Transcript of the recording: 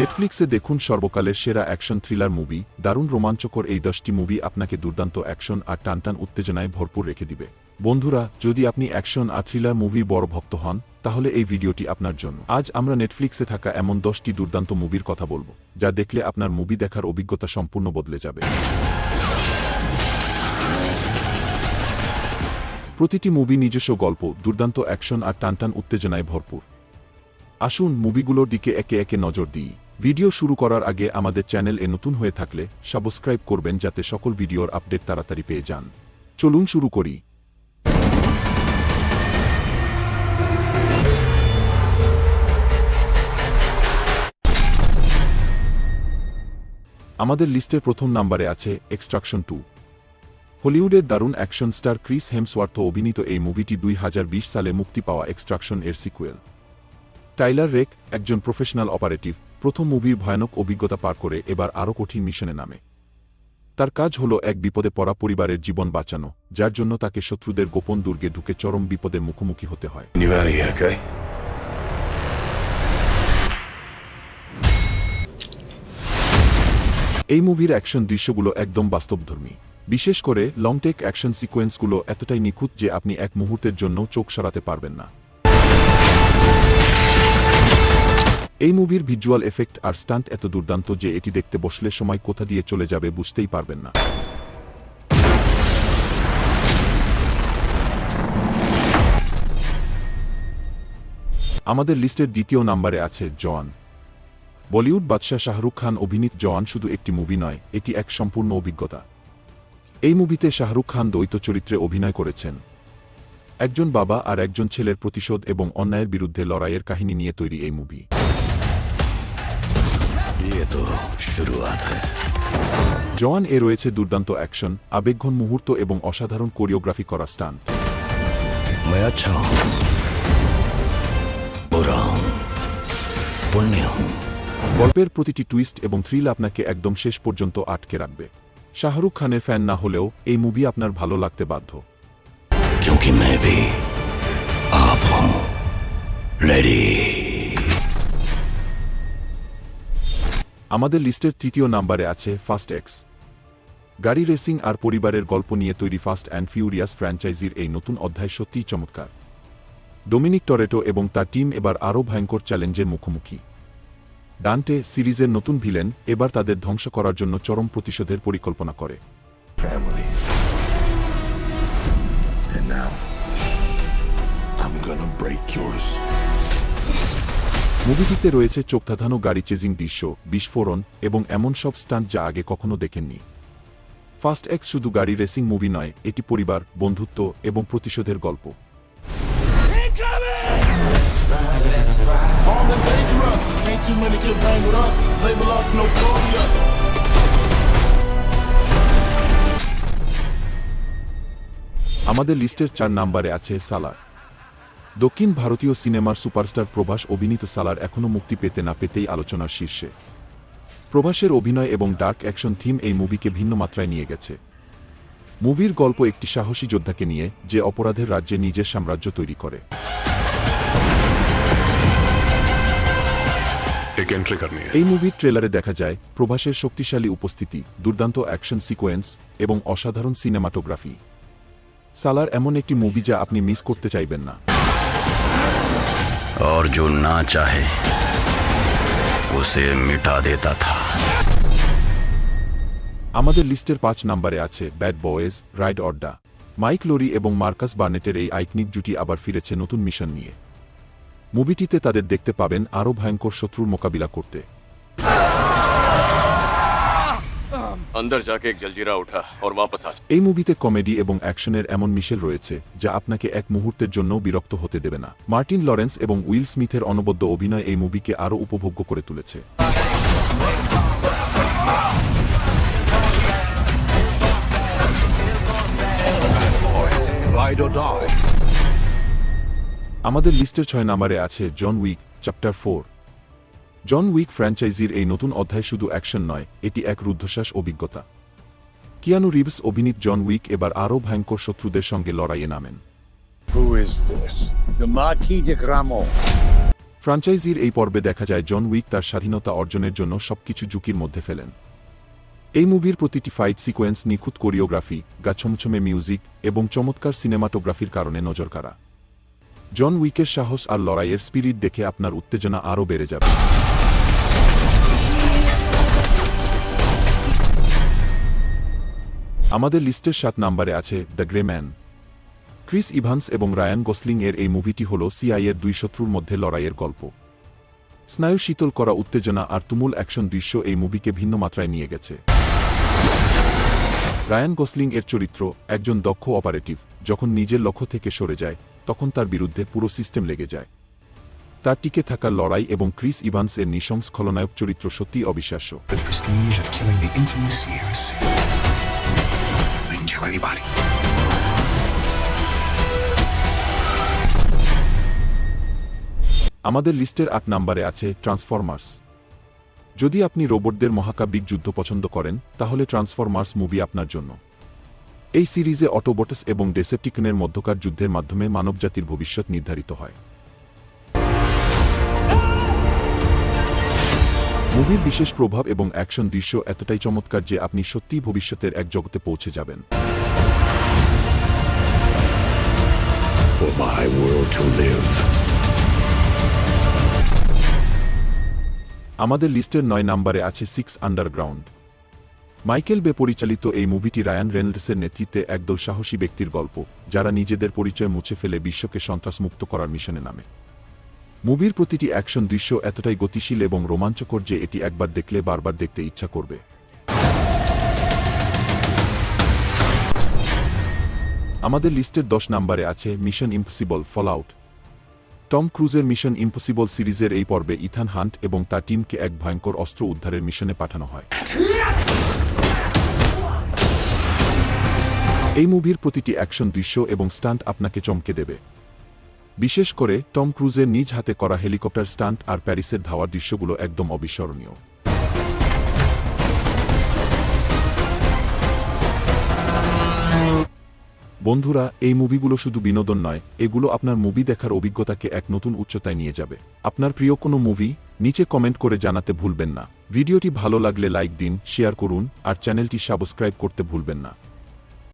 নেটফ্লিক্সে দেখুন সর্বকালের সেরা অ্যাকশন থ্রিলার মুভি। দারুণ রোমাঞ্চকর এই দশটি মুভি আপনাকে দুর্দান্ত অ্যাকশন আর টানটান উত্তেজনায় ভরপুর রেখে দিবে। বন্ধুরা, যদি আপনি অ্যাকশন আর থ্রিলার মুভি বড় ভক্ত হন, তাহলে এই ভিডিওটি আপনার জন্য। আজ আমরা নেটফ্লিক্সে থাকা এমন দশটি দুর্দান্ত মুভির কথা বলব, যা দেখলে আপনার মুভি দেখার অভিজ্ঞতা সম্পূর্ণ বদলে যাবে। প্রতিটি মুভি নিজস্ব গল্প, দুর্দান্ত অ্যাকশন আর টানটান উত্তেজনায় ভরপুর। আসুন মুভিগুলোর দিকে একে একে নজর দিই। ভিডিও শুরু করার আগে আমাদের চ্যানেল এ নতুন হয়ে থাকলে সাবস্ক্রাইব করবেন যাতে সকল ভিডিওর আপডেট তাড়াতাড়ি পেয়ে যান। চলুন শুরু করি। আমাদের লিস্টের প্রথম নাম্বারে আছে এক্সট্রাকশন টু হলিউডের দারুণ অ্যাকশন স্টার ক্রিস হেমসওয়ার্থ অভিনীত এই মুভিটি দুই হাজার বিশ সালে মুক্তি পাওয়া এক্সট্রাকশন এর সিকুয়েল টাইলার রেক একজন প্রফেশনাল অপারেটিভ প্রথম মুভির ভয়ানক অভিজ্ঞতা পার করে এবার আরও কঠিন মিশনে নামে। তার কাজ হল এক বিপদে পড়া পরিবারের জীবন বাঁচানো যার জন্য তাকে শত্রুদের গোপন দুর্গে ঢুকে চরম বিপদের মুখোমুখি হতে হয়? এই মুভির অ্যাকশন দৃশ্যগুলো একদম বাস্তবধর্মী। বিশেষ করে লংটেক অ্যাকশন সিকোয়েন্সগুলো এতটাই নিখুঁত যে আপনি এক মুহূর্তের জন্য চোখ সরাতে পারবেন না। এই মুভির ভিজুয়াল এফেক্ট আর স্টান্ট এত দুর্দান্ত যে এটি দেখতে বসলে সময় কোথা দিয়ে চলে যাবে বুঝতেই পারবেন না। আমাদের লিস্টের দ্বিতীয় নাম্বারে আছে জন বলিউড বাদশাহ শাহরুখ খান, অভিনীত জওয়ান শুধু একটি মুভি নয়, এটি এক সম্পূর্ণ অভিজ্ঞতা। এই মুভিতে শাহরুখ খান দ্বৈত চরিত্রে অভিনয় করেছেন। একজন বাবা আর একজন ছেলের প্রতিশোধ এবং অন্যায়ের বিরুদ্ধে লড়াইয়ের কাহিনী নিয়ে তৈরি এই মুভি। ये तो शुरुआत है জওয়ান এ রয়েছে দুর্দান্ত অ্যাকশন আবেগঘন মুহূর্ত এবং অসাধারণ কোরিওগ্রাফি করা স্টান্ট मैं अच्छा हूं बुरा हूं पुण्य हूं গল্পের প্রতিটি টুইস্ট এবং থ্রিল আপনাকে একদম শেষ পর্যন্ত আটকে রাখবে শাহরুখ খানের ফ্যান না হলেও এই মুভি আপনার ভালো লাগতে বাধ্য क्योंकि मैं भी आप हूं रेडी আমাদের লিস্টের তৃতীয় নাম্বারে আছে ফাস্ট এক্স গাড়ি রেসিং আর পরিবারের গল্প নিয়ে তৈরি ফাস্ট অ্যান্ড ফিউরিয়াস ফ্র্যাঞ্চাইজির এই নতুন অধ্যায় সত্যিই চমৎকার। ডোমিনিক টরেটো এবং তার টিম এবার আরও ভয়ঙ্কর চ্যালেঞ্জের মুখোমুখি। ডান্টে সিরিজের নতুন ভিলেন এবার তাদের ধ্বংস করার জন্য চরম প্রতিশোধের পরিকল্পনা করে। And now, I'm gonna break yours. মুভিটিতে রয়েছে চোখধাঁধানো গাড়ি চেজিং দৃশ্য, বিস্ফোরণ এবং এমন সব স্টান্ট যা আগে কখনো দেখেননি ফাস্ট এক্স শুধু গাড়ি রেসিং মুভি নয়, এটি পরিবার, বন্ধুত্ব এবং প্রতিশোধের গল্প. আমাদের লিস্টের চার নাম্বারে আছে সালার দক্ষিণ ভারতীয় সিনেমার সুপারস্টার প্রভাস অভিনীত সালার এখনও মুক্তি পেতে না পেতেই আলোচনার শীর্ষে। প্রভাসের অভিনয় এবং ডার্ক অ্যাকশন থিম এই মুভিকে ভিন্ন মাত্রায় নিয়ে গেছে। মুভির গল্প একটি সাহসী যোদ্ধাকে নিয়ে যে অপরাধের রাজ্যে নিজের সাম্রাজ্য তৈরি করে। এই মুভির ট্রেলারে দেখা যায় প্রভাসের শক্তিশালী উপস্থিতি দুর্দান্ত অ্যাকশন সিকোয়েন্স এবং অসাধারণ সিনেমাটোগ্রাফি। সালার এমন একটি মুভি যা আপনি মিস করতে চাইবেন না। और जो ना चाहे उसे मिटा देता था আমাদের লিস্টের পাঁচ নম্বরে আছে Bad Boys Ride or Die Mike Lowry এবং মার্কাস বার্নেটের এই আইকনিক জুটি আবার ফিরেছে নতুন মিশন নিয়ে মুভিটিতে তাদের দেখতে পাবেন আরও ভয়ঙ্কর শত্রুর মোকাবিলা করতে अंदर जाके एक जलजीरा उठा और वापस आ এই মুভিতে কমেডি এবং অ্যাকশনের এমন মিশেল রয়েছে যা আপনাকে এক মুহূর্তের জন্যও বিরক্ত হতে দেবে না মার্টিন লরেন্স এবং উইল স্মিথের অনবদ্য অভিনয় এই মুভিকে আরও উপভোগ্য করে তুলেছে राइड और डाई আমাদের লিস্টের ছয় নম্বরে আছে John Wick chapter four John Wick ফ্র্যাঞ্চাইজির এই নতুন অধ্যায় শুধু অ্যাকশন নয় এটি এক রুদ্ধশ্বাস অভিজ্ঞতা। কিয়ানু রিভস অভিনীত জন উইক এবার আরও ভয়ঙ্কর শত্রুদের সঙ্গে লড়াইয়ে নামেন. ফ্রাঞ্চাইজির এই পর্বে দেখা যায় জন উইক তার স্বাধীনতা অর্জনের জন্য সবকিছু ঝুঁকির মধ্যে ফেলেন। এই মুভির প্রতিটি ফাইট সিকোয়েন্স নিখুঁত কোরিওগ্রাফি গাছমছমে মিউজিক এবং চমৎকার সিনেমাটোগ্রাফির কারণে নজর কাড়া জন উইকের সাহস আর লড়াইয়ের স্পিরিট দেখে আপনার উত্তেজনা আরও বেড়ে যাবে। আমাদের লিস্টের সাত নাম্বারে আছে The Gray Man. Chris Evans এবং রায়ান গোসলিং এর এই মুভিটি হল সিআইয়ের দুই শত্রুর মধ্যে লড়াইয়ের গল্প। স্নায়ু শীতল করা উত্তেজনা আর তুমুল অ্যাকশন দৃশ্য এই মুভিকে ভিন্ন মাত্রায় নিয়ে গেছে। রায়ান গোসলিং এর চরিত্র একজন দক্ষ অপারেটিভ, যখন নিজের লক্ষ্য থেকে সরে যায়, তখন তার বিরুদ্ধে পুরো সিস্টেম লেগে যায়। তার টিকে থাকা লড়াই এবং ক্রিস ইভান্স এর নৃশংস খলনায়ক চরিত্র সত্যিই অবিশ্বাস্য। Kill anybody. আমাদের লিস্টের আট নাম্বারে আছে ট্রান্সফরমার্স যদি আপনি রোবটদের মহাকাব্যিক যুদ্ধ পছন্দ করেন, তাহলে ট্রান্সফরমার্স মুভি আপনার জন্য। এই সিরিজে অটোবটস এবং ডেসেপটিকনের মধ্যকার যুদ্ধের মাধ্যমে মানবজাতির ভবিষ্যৎ নির্ধারিত হয়। মুভির বিশেষ প্রভাব এবং অ্যাকশন দৃশ্য এতটাই চমৎকার যে আপনি সত্যিই ভবিষ্যতের এক জগতে পৌঁছে যাবেন। For my world to live. আমাদের লিস্টের নয় নম্বরে আছে সিক্স আন্ডারগ্রাউন্ড। মাইকেল বে পরিচালিত এই মুভিটি রায়ান রেনল্ডসের নেতৃত্বে একদল সাহসী ব্যক্তির গল্প যারা নিজেদের পরিচয় মুছে ফেলে বিশ্বকে সন্ত্রাসমুক্ত করার মিশনে নামে। মুভির প্রতিটি অ্যাকশন দৃশ্য এতটাই গতিশীল এবং রোমাঞ্চকর যে এটি একবার দেখলে বারবার দেখতে ইচ্ছা করবে। আমাদের লিস্টের দশ নম্বরে আছে মিশন ইম্পসিবল ফলআউট। টম ক্রুজের মিশন ইম্পসিবল সিরিজের এই পর্বে ইথান হান্ট এবং তার টিমকে এক ভয়ঙ্কর অস্ত্র উদ্ধারের মিশনে পাঠানো হয়। এই মুভির প্রতিটি অ্যাকশন দৃশ্য এবং স্টান্ট আপনাকে চমকে দেবে। বিশেষ করে টম ক্রুজের নিজ হাতে করা হেলিকপ্টার স্টান্ট আর প্যারিসের ধাওয়ার দৃশ্যগুলো একদম অবিস্মরণীয়। বন্ধুরা, এই মুভিগুলো শুধু বিনোদন নয়, এগুলো আপনার মুভি দেখার অভিজ্ঞতাকে এক নতুন উচ্চতায় নিয়ে যাবে। আপনার প্রিয় কোনো মুভি, নিচে কমেন্ট করে জানাতে ভুলবেন না। ভিডিওটি ভালো লাগলে লাইক দিন, শেয়ার করুন, আর চ্যানেলটি সাবস্ক্রাইব করতে ভুলবেন না।